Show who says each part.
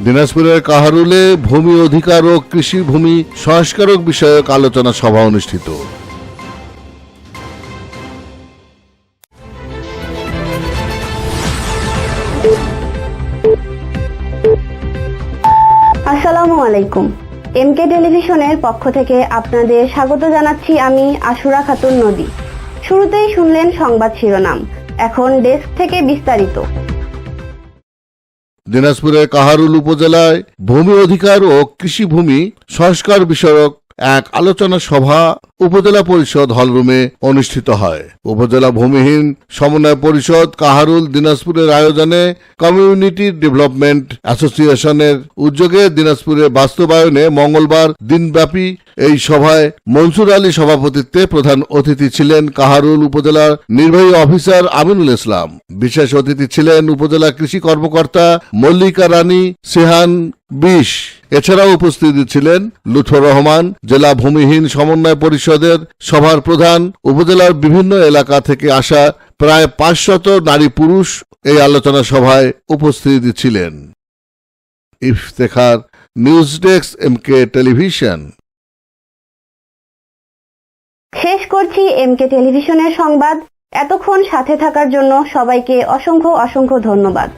Speaker 1: দিনাজপুরের কাহারুলে ভূমি অধিকার ও কৃষি ভূমি সংস্কারক বিষয়ক আলোচনা সভা অনুষ্ঠিত।
Speaker 2: আসসালামু আলাইকুম। এমকে টেলিভিশনের পক্ষ থেকে আপনাদের স্বাগত জানাচ্ছি আমি আশুরা খাতুন নদী। শুরুতেই শুনলেন সংবাদ শিরোনাম। এখন ডেস্ক থেকে বিস্তারিত।
Speaker 1: দিনাজপুরের কাহারুল উপজেলায় ভূমি অধিকার ও কৃষি ভূমি সংস্কার বিষয়ক এক আলোচনা সভা উপজেলা পরিষদ হলরুমে অনুষ্ঠিত হয়। উপজেলা ভূমিহীন সমন্বয় পরিষদ কাহারুল দিনাজপুরের আয়োজনে কমিউনিটি ডেভেলপমেন্ট অ্যাসোসিয়েশনের উদ্যোগে দিনাজপুরের বাস্তবায়নে মঙ্গলবার দিনব্যাপী এই সভায় মনসুর আলী সভাপতিত্বে প্রধান অতিথি ছিলেন কাহারুল উপজেলার নির্বাহী অফিসার আমিনুল ইসলাম। বিশেষ অতিথি ছিলেন উপজেলা কৃষি কর্মকর্তা মল্লিকা রানী সেহান বিশ। এছাড়াও উপস্থিত ছিলেন লুৎফর রহমান, জেলা ভূমিহীন সমন্বয় পরিষদের সভার প্রধান, উপজেলার বিভিন্ন এলাকা থেকে আসা প্রায় পাঁচশত নারী পুরুষ এই আলোচনা সভায় উপস্থিত ছিলেন। Iftekhar news desk, M K television.
Speaker 2: শেষ করছি এম কে টেলিভিশনের সংবাদ। এতক্ষণ সাথে থাকার জন্য সবাইকে অসংখ্য অসংখ্য ধন্যবাদ।